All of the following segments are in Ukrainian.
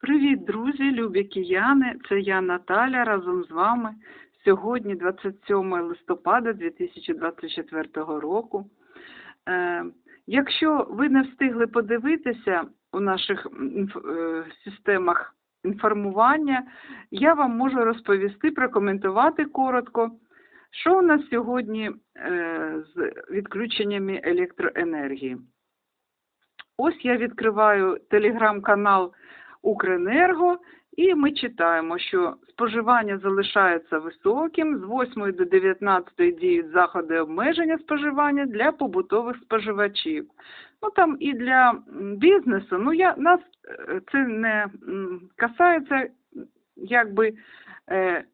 Привіт, друзі, любі кияни! Це я Наталя разом з вами. Сьогодні 27 листопада 2024 року. Е, якщо ви не встигли подивитися у наших е, системах інформування, я вам можу розповісти, прокоментувати коротко, що у нас сьогодні е, з відключеннями електроенергії. Ось я відкриваю телеграм-канал Укренерго, і ми читаємо, що споживання залишається високим, з 8 до 19 діють заходи обмеження споживання для побутових споживачів. Ну там і для бізнесу, ну я нас е, це не касається, якби е,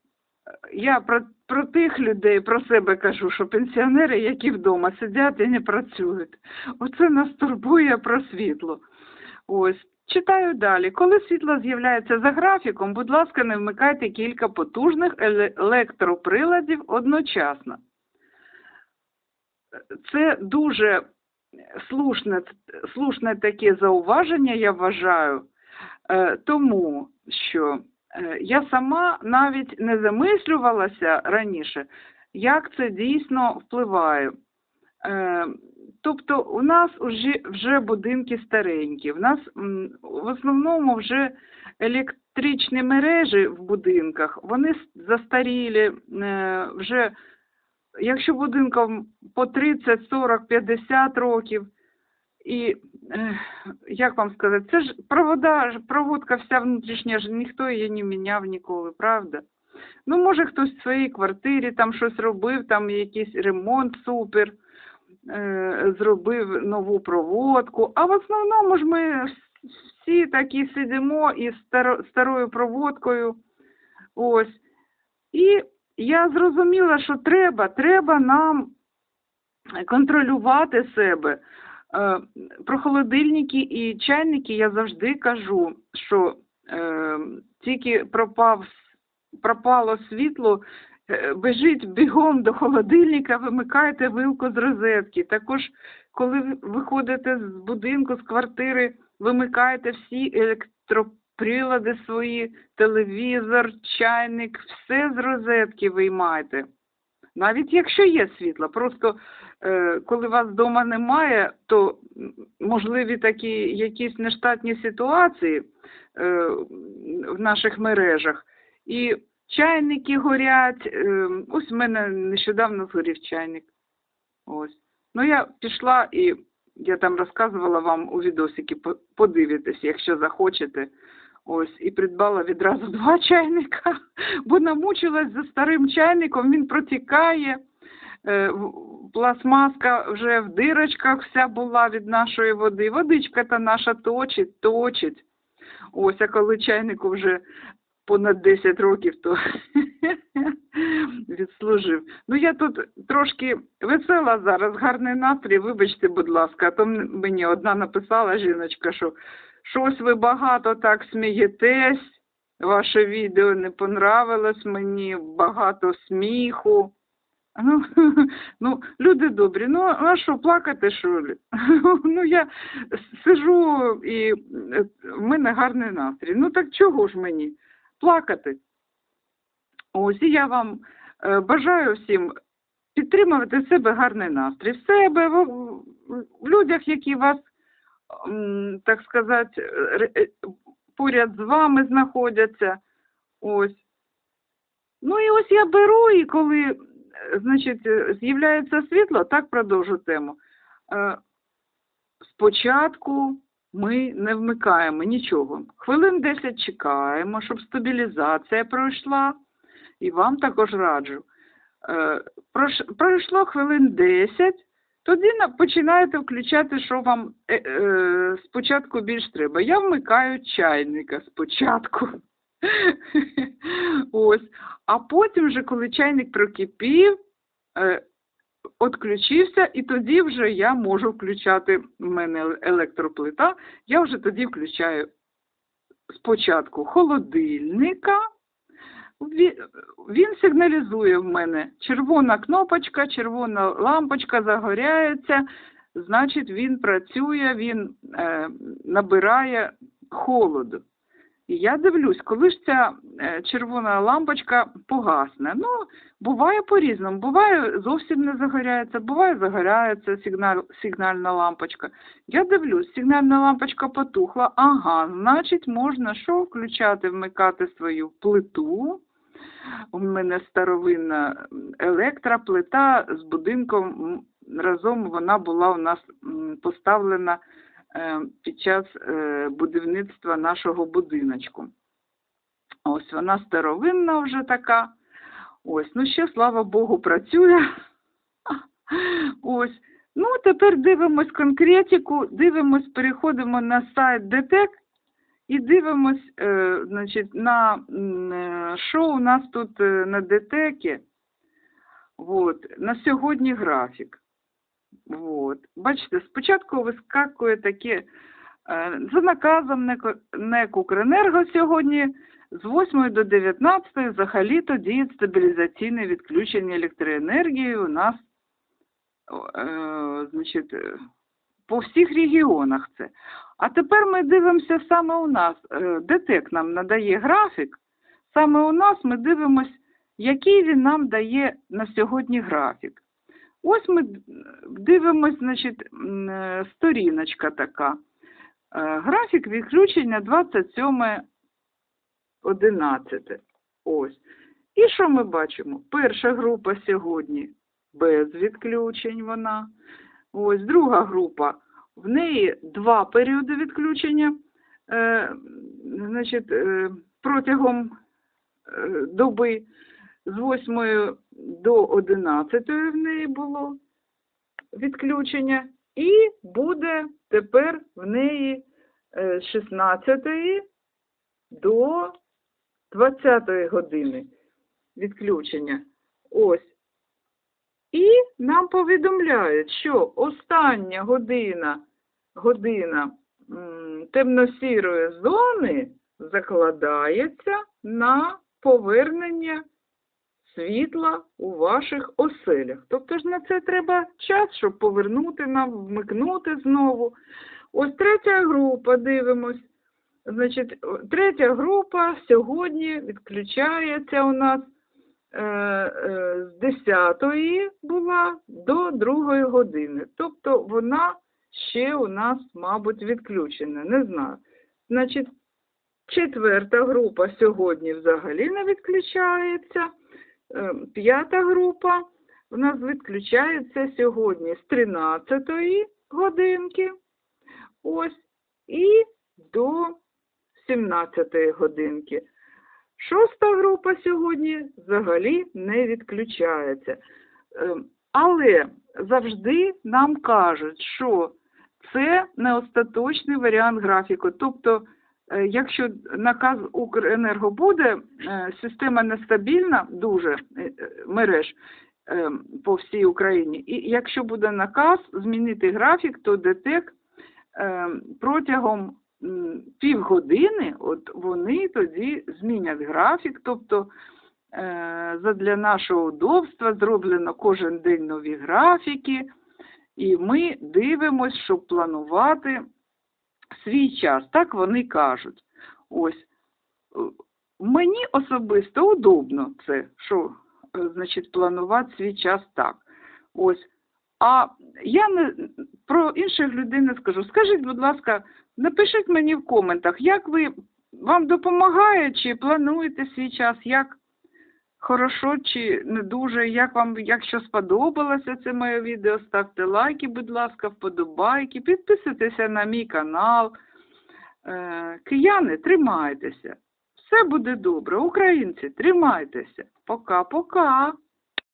я про, про тих людей, про себе кажу, що пенсіонери, які вдома сидять і не працюють. Оце нас турбує про світло. Ось. Читаю далі. Коли світло з'являється за графіком, будь ласка, не вмикайте кілька потужних електроприладів одночасно. Це дуже слушне, слушне таке зауваження, я вважаю, е, тому що е, я сама навіть не замислювалася раніше, як це дійсно впливає. Тобто у нас вже, вже будинки старенькі, в нас в основному вже електричні мережі в будинках, вони застарілі, е, вже якщо будинкам по 30, 40, 50 років, і е, як вам сказати, це ж провода, проводка вся внутрішня, ж ніхто її не міняв ніколи, правда? Ну, може, хтось в своїй квартирі там щось робив, там якийсь ремонт супер, зробив нову проводку. А в основному ж ми всі такі сидимо із старою проводкою. Ось. І я зрозуміла, що треба, треба нам контролювати себе. Е, Про холодильники і чайники я завжди кажу, що е, тільки пропав, пропало світло, е, біжіть бігом до холодильника, вимикайте вилку з розетки. Також, коли ви виходите з будинку, з квартири, вимикайте всі електроприлади свої, телевізор, чайник, все з розетки виймайте. Навіть якщо є світло, просто е, коли вас вдома немає, то можливі такі якісь нештатні ситуації е, в наших мережах. І чайники горять. Е, ось в мене нещодавно згорів чайник. Ось. Ну я пішла і я там розказувала вам у відосики, подивитесь, якщо захочете. Ось, і придбала відразу два чайника, бо намучилась за старим чайником, він протікає. Е, Пластмаска вже в дирочках вся була від нашої води. Водичка та наша точить, точить. Ось, а коли чайнику вже понад 10 років, то відслужив. Ну, я тут трошки весела зараз, гарний настрій, вибачте, будь ласка, а то мені одна написала жіночка, що щось ви багато так смієтесь, ваше відео не понравилось мені, багато сміху. Ну, ну, люди добрі, ну а що, плакати, що ли? Ну, я сижу і е, в мене гарний настрій. Ну так чого ж мені? Плакати. Ось і я вам е, бажаю всім підтримувати в себе гарний настрій. В себе, в, в людях, які вас, так сказати, е, поряд з вами знаходяться. Ось. Ну і ось я беру, і коли, е, значить, з'являється світло, так продовжу тему. Спочатку ми не вмикаємо нічого. Хвилин 10 чекаємо, щоб стабілізація пройшла. І вам також раджу. Е, Пройшло хвилин 10, тоді починаєте включати, що вам е, е, спочатку більш треба. Я вмикаю чайника спочатку. Ось. А потім вже, коли чайник прокипів, відключився, і тоді вже я можу включати в мене електроплита, я вже тоді включаю спочатку холодильника. Він, сигналізує в мене. Червона кнопочка, червона лампочка загоряється, значить він працює, він е, набирає холоду. І я дивлюсь, коли ж ця червона лампочка погасне. Ну, буває по-різному. Буває зовсім не загоряється, буває загоряється сигнал, сигнальна лампочка. Я дивлюсь, сигнальна лампочка потухла. Ага, значить, можна що включати, вмикати свою плиту. У мене старовинна електроплита з будинком разом вона була у нас поставлена е, під час е, будівництва нашого будиночку. Ось вона старовинна вже така. Ось, ну ще, слава Богу, працює. Ось. Ну, тепер дивимось конкретику, дивимось, переходимо на сайт ДТЕК і дивимось, е, значить, на е, що у нас тут е, на ДТЕКі. Вот. На сьогодні графік. Вот. Бачите, спочатку вискакує таке, е, за наказом НЕК Укренерго сьогодні з 8 до 19 взагалі-то діє стабілізаційне відключення електроенергії у нас е, значить, е, по всіх регіонах це. А тепер ми дивимося саме у нас. Е, ДТЕК нам надає графік. Саме у нас ми дивимося, який він нам дає на сьогодні графік. Ось ми д- дивимось, значить, е, сторіночка така. Графік відключення 27.11. Ось. І що ми бачимо? Перша група сьогодні без відключень вона. Ось друга група. В неї два періоди відключення. Е, значить, е, протягом е, доби з 8 до 11 в неї було відключення, і буде тепер в неї е, з 16 до 20 години відключення. Ось. І нам повідомляють, що остання година, година темно-сірої зони закладається на повернення світла у ваших оселях. Тобто ж на це треба час, щоб повернути нам, вмикнути знову. Ось третя група, дивимось. Значить, третя група сьогодні відключається у нас е, е, з 10 була до 2 години. Тобто вона ще у нас, мабуть, відключена. Не знаю. Значить, четверта група сьогодні взагалі не відключається. Е, П'ята група у нас відключається сьогодні з 13 годинки. Ось і до 17 годинки. Шоста група сьогодні взагалі не відключається. Ем, Але завжди нам кажуть, що це не остаточний варіант графіку. Тобто, е, якщо наказ Укренерго буде, е, система нестабільна дуже е, мереж е, по всій Україні. І якщо буде наказ змінити графік, то ДТЕК е, протягом півгодини от вони тоді змінять графік. Тобто е, задля нашого удобства зроблено кожен день нові графіки, і ми дивимося, щоб планувати свій час. Так вони кажуть. Ось. Мені особисто удобно це, що е, значить, планувати свій час так. Ось. А я не про інших людей не скажу. Скажіть, будь ласка, напишіть мені в коментах, як ви вам допомагає, чи плануєте свій час, як хорошо чи не дуже, як вам, якщо сподобалося це моє відео, ставте лайки, будь ласка, вподобайки, підписуйтеся на мій канал. Е, Кияни, тримайтеся. Все буде добре. Українці, тримайтеся. Пока-пока.